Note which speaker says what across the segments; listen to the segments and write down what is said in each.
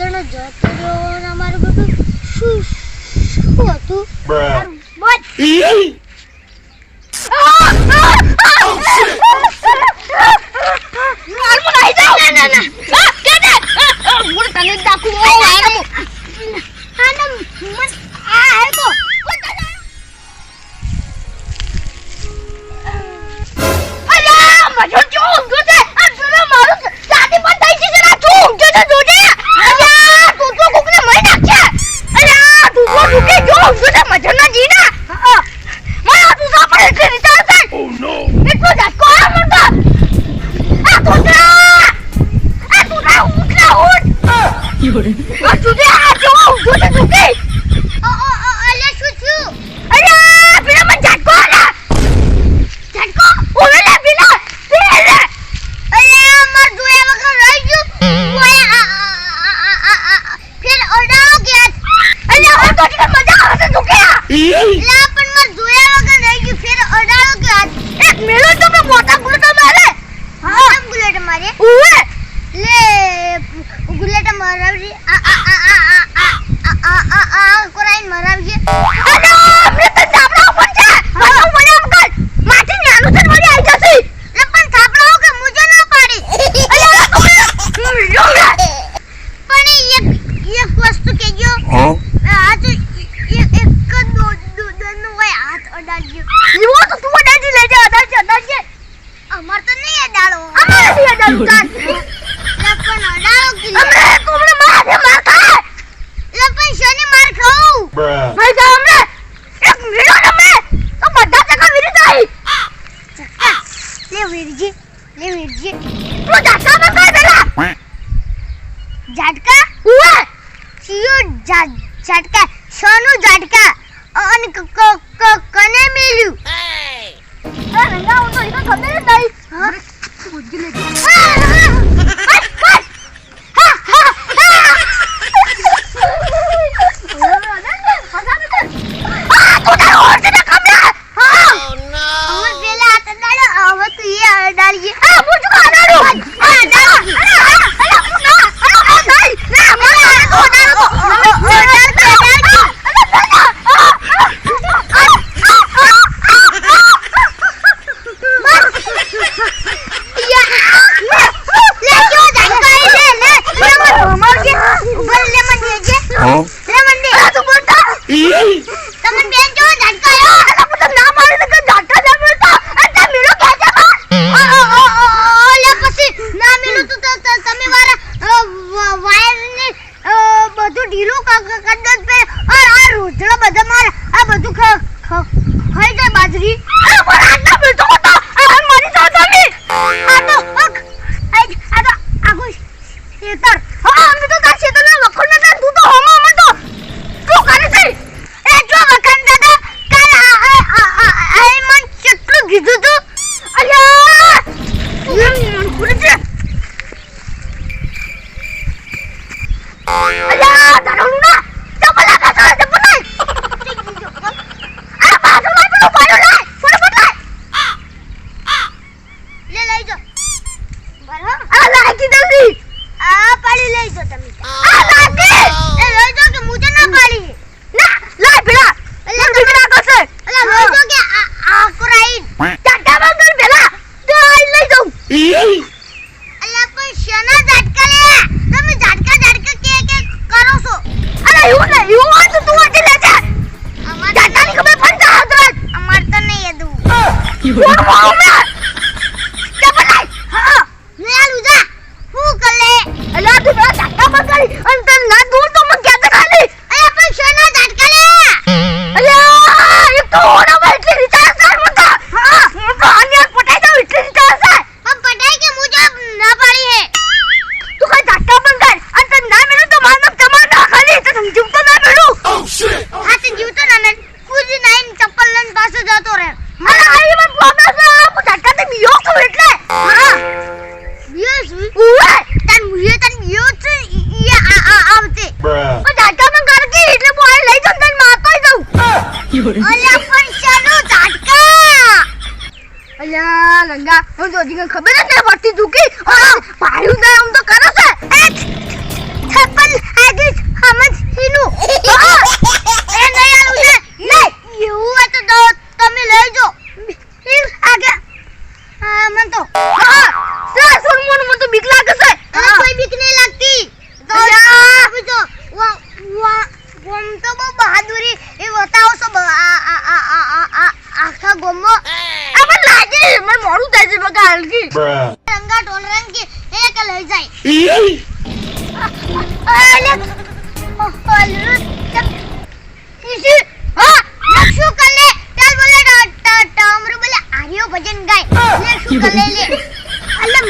Speaker 1: জন্য জল 我这个放。ખબર નહીં? પડી. જો તમે આ લાગે કે મુજે કરો છો? અરે તું આજે તો નહીં હતું.
Speaker 2: Oh shit!
Speaker 1: આ એટલે. હા. લઈ જઉં તનમાં કોઈ દઉં
Speaker 2: અલ્યા પણ
Speaker 1: ચાલો હું જોજીને ખબર જ ન પડતી તું કે.
Speaker 3: Bruh.
Speaker 2: રંગા ઢોલ રંગી એક લઈ જાય અલે ઓલું ઈસી હા લક્ષુ કલે ચાલ બોલે ટ- ટમરુ બોલે આર્યો ભજન ગાય લે શું કલે લે અલમ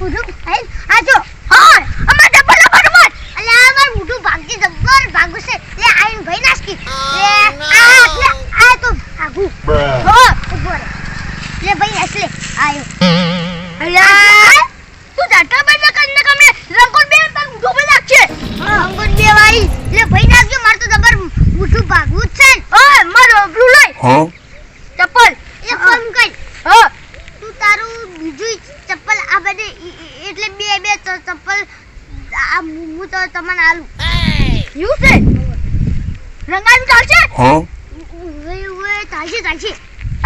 Speaker 2: ઉડું ભાઈ આજો
Speaker 1: હા અમાર ડબલ ફરમાટ
Speaker 2: અલે આ માર ઉડું ભાગતી જબ્બર ભાગુ છે લે આઈન ભાઈ નાસકી લે આ લે આ તો ભાગુ
Speaker 3: Bruh.
Speaker 2: હો ઊભો રે લે ભાઈ નાસ લે આયો
Speaker 1: અલ્યા તું ઝાટા બંધ કરીને કમે રંગોલ બે તન ઉઠો બે લાગશે
Speaker 2: અંગુર બે વાળી લે ભાઈ નાખજો માર તો જબર ઉઠું ભાગવું જ છે ને.
Speaker 1: ઓય મારો બ્લુ લઈ
Speaker 3: Huh?
Speaker 1: ચપ્પલ
Speaker 2: એ ફોન કર
Speaker 1: હા
Speaker 2: તું તારું બીજું ચપ્પલ આ બધે એટલે બે બે ચપ્પલ આ હું તો તમને આલું.
Speaker 1: યુ છે રંગાનું ચાલશે?
Speaker 3: Huh?
Speaker 2: ઉવે ઉવે ચાલશે ચાલશે.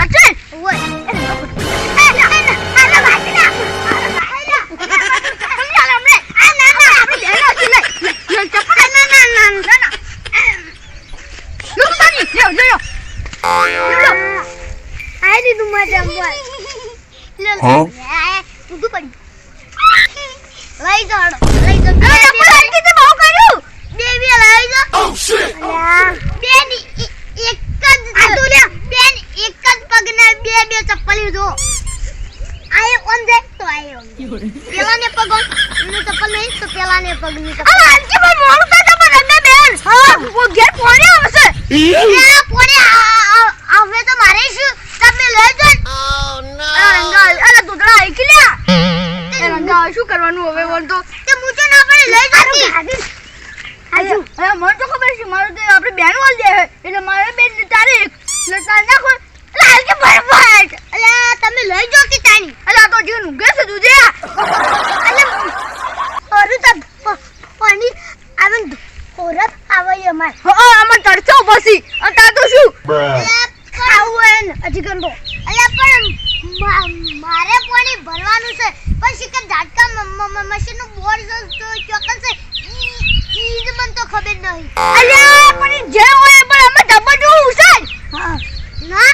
Speaker 1: અચલ
Speaker 2: ઉવે.
Speaker 1: સમજાલ ના ના ચપ્પલ ના ના ના ના ના?
Speaker 2: ઊંધું પડી લઈ જાડો લઈ જા
Speaker 1: આ ચપ્પલ હલકી થી બહુ કર્યું?
Speaker 2: બે બે લઈ જા
Speaker 3: Oh!
Speaker 2: બેન એક જ આતુલ્ય બેન એક જ પગને બે બે ચપ્પલ લીધો આ એક ઓન દે તો આ એક ઓન. પેલાને પગ ઓન ચપ્પલ નહીં તો પેલાને ચપ્પલ.
Speaker 1: મોડું બેન. હા. વો ઘેર પોણે આવશે.
Speaker 2: શું
Speaker 1: કરવાનું હવે બોલ તો?
Speaker 2: તે મૂચો ના પડે લઈ જાતી.
Speaker 1: આજુ હવે મને તો ખબર છે મારું તો આપણે બેન વાલ દે એટલે મારે બેન તારે એક. એટલે તારે નાખો. એટલે હલકી પરફેક્ટ
Speaker 2: એટલે તમે લઈ જો કે તાની
Speaker 1: એટલે તો જીવ નુગે છે દૂધે
Speaker 2: એટલે અરે તો પાણી આવે ઓરત આવે અમાર.
Speaker 1: હા અમાર તરસો પછી. અને તા તો શું.
Speaker 2: ખાવું હજી ગંદો અલ્યા પણ મારે પાણી ભરવાનું છે. પણ શિકર ઝાટકા મશીનનું બોર્ડ જો જો ચોકન છે. ઈ ઈ જ મને તો ખબર નહીં.
Speaker 1: અલ્યા પણ જે હોય પણ જોવું છે
Speaker 2: હા. ના.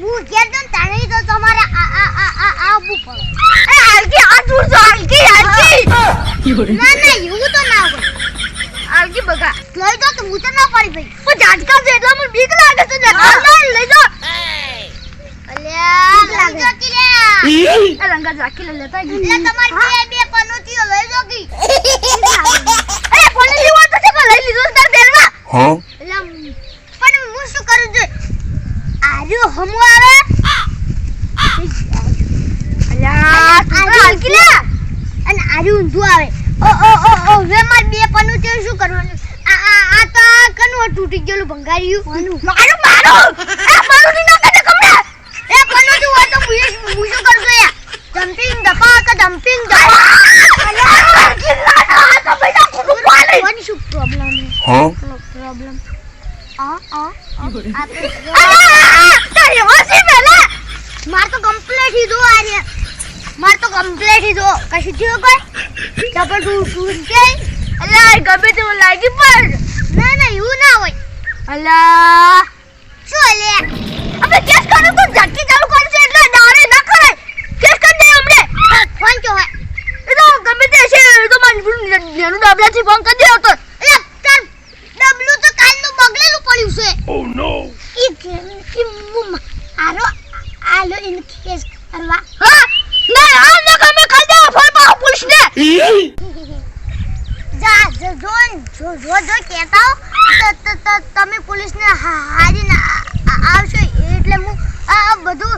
Speaker 2: હું ઘેર જઈને તાણે તો તમારે આ આ આ આ આવવું પડે.
Speaker 1: એ હાલકી, આ દૂર છો હલકી હલકી.
Speaker 2: ના ના, એવું તો ના હોય.
Speaker 1: હલકી બગા.
Speaker 2: લઈ જાઓ તો હું તો ના પડી ભાઈ.
Speaker 1: પણ ઝાટકા છે એટલે મને બીક લાગે છે ના. લઈ જાઓ
Speaker 2: અલ્યા લઈ જાઓ કે લે
Speaker 1: એ રંગા
Speaker 2: પનોતીઓ હું શું આવે
Speaker 1: અલ્યા
Speaker 2: બે પનું શું કરવાનું આ આ તો કનું તૂટી ગયેલું ભંગાર્યું
Speaker 1: મારું મારું મારું ની નાખે કમરા
Speaker 2: એ પનું તું હોય તો હું એ- હું શું કરું છું યાર જમ્પિંગ ડપા કે જમ્પિંગ ડપા
Speaker 1: આ
Speaker 2: શું પ્રોબ્લેમ
Speaker 3: Huh?
Speaker 2: પ્રોબ્લેમ આ આ આ
Speaker 1: તારી હોસી પેલા
Speaker 2: માર તો કમ્પ્લીટ હી દો આર્ય માર તો કમ્પ્લીટ હી દો કશું થયું કોઈ ચપલ તું તું કે
Speaker 1: અલ્યા ગમે તે લાગી પડ
Speaker 2: ના ના એવું ના હોય
Speaker 1: અલ્યા
Speaker 2: શું લે
Speaker 1: અબે કેસ કરું ચાલુ કરું છે એટલે દાડે ના કરાય કેસ કરી દે હમણે
Speaker 2: ફોન જો હોય
Speaker 1: એ તો ગમે તે છે એ તો મને નેનું ડાબલાથી ફોન કરી દેતો તો.
Speaker 2: એટલે તાર ડબલું તો કાલનું બગડેલું પડ્યું છે.
Speaker 3: Oh no!
Speaker 2: ઈ કે- ઈ મું આરો આલો ઇન કેસ કરવા.
Speaker 1: હા? ના આ ના ગમે કરી દે ફોન પાવ પોલીસ ને.
Speaker 2: જા જો જો જો જો કહેતા હો. તમે પોલીસને હારીને આવશો એટલે હું આ બધું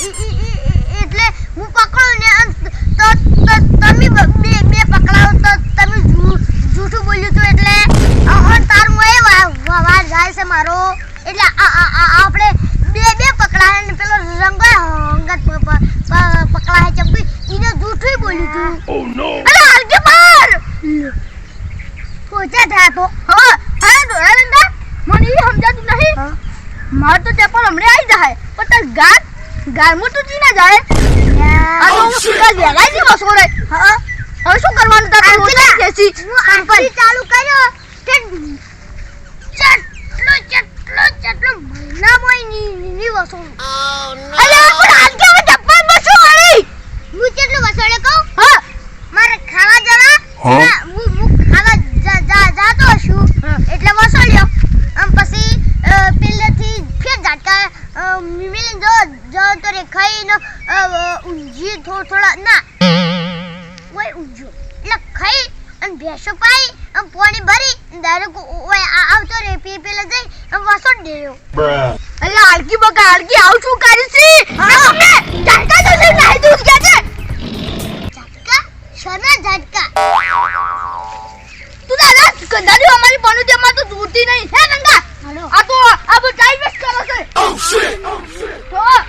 Speaker 2: ઈ- ઈ- ઈ- ઈ- એટલે હું પકડું ને તો તો તમે બે બે પકડાવ તો તમે જૂઠું બોલ્યું તું એટલે? અ- તાર મોએ વાર જાય છે મારો. એટલે આ- આ- આ- આપણે બે બે પકડાય ને પેલો રંગો હંગત પકડાય ચમકી ઈને જૂઠું બોલ્યું તું. અરે હાલકે માર પોચા થા તો
Speaker 1: હા હા દોરા લંડા મને ઈ સમજાતું નહીં.
Speaker 2: હા.
Speaker 1: માર તો ચપ્પલ હમણે આવી જાય પણ તાર ગાર ગારમાં તૂટી ના જાય. આ તો હું સીધા વેલાયની વસો રે હા. હવે શું કરવાનું તાર તો જ ખેંચી.
Speaker 2: હું ચાલુ કર્યો. કે ચટલો ચટલો ચટલો. મહિનામાં ની ની વસોડું
Speaker 1: અલ્યા પણ આજ કે ડબ્બા માં શું વળી?
Speaker 2: હું કેટલું વસોડે કહું?
Speaker 1: હા.
Speaker 2: મારે ખાવા જરા
Speaker 3: હા?
Speaker 2: ના, હું ખાવા જા જા જાતો છું. એટલે અ, ઊંઘી થો થોડા ના. ઓય ઊંઘ્યો. એટલે ખાઈ અને ભેંસો પાઈ અને પાણી ભરી ડાયરેક્ટ ઓય આવતો રે પી પેલે જઈ અને વાસો દેયો
Speaker 3: Bruh.
Speaker 1: અલ્યા હાલકી બકા હાલકી આવું શું કરી છી? હા. તમને ઝાટકા તો છે નાઈ દૂધ કે છે.
Speaker 2: ઝાટકા? શના ઝાટકા.
Speaker 1: તું દાદા ગંધાડી અમારી પનુ તે માં તો દૂરતી નહીં. હે ગંગા આ તો આ વેસ્ટ કરે છે.
Speaker 3: ઓ શિટ
Speaker 1: તો ફોન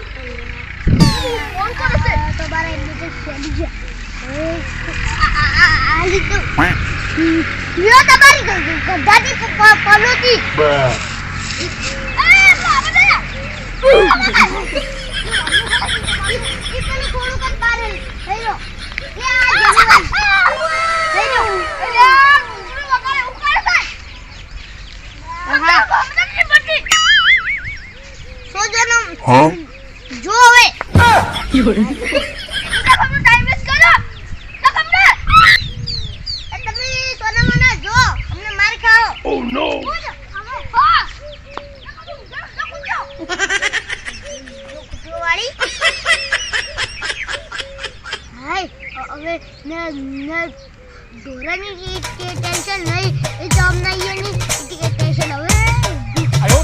Speaker 1: કરે છે
Speaker 2: આ તો બારા એમને તો ફેલી ગયા તમારી ગ- ગ- ગધાથી પ- પ- પલોથી
Speaker 3: Bruh.
Speaker 2: એ, બાબા દે. ઈ પેલું થોડુંક જ બહાર લઈ લો. એ આ જમીન. લઈ લો.
Speaker 1: અલ્યા પૂરું વગાડે ઉકાળે છે હા ગમે નહીં બધી
Speaker 2: સોજોનો
Speaker 3: Huh?
Speaker 2: જો હવે
Speaker 1: તું તો ટાઈમ વેસ્ટ કર્યો તો તમને
Speaker 2: એ તમે સોના મોના જો અમને માર ખાઓ
Speaker 3: Oh no!
Speaker 2: બોલો, હવે.
Speaker 1: હા
Speaker 2: વાળી હાય હવે ને ઢોરાની કે ટેન્શન નહીં એ તો અમને અહીંયાની કે ટેન્શન. હવે
Speaker 3: આયો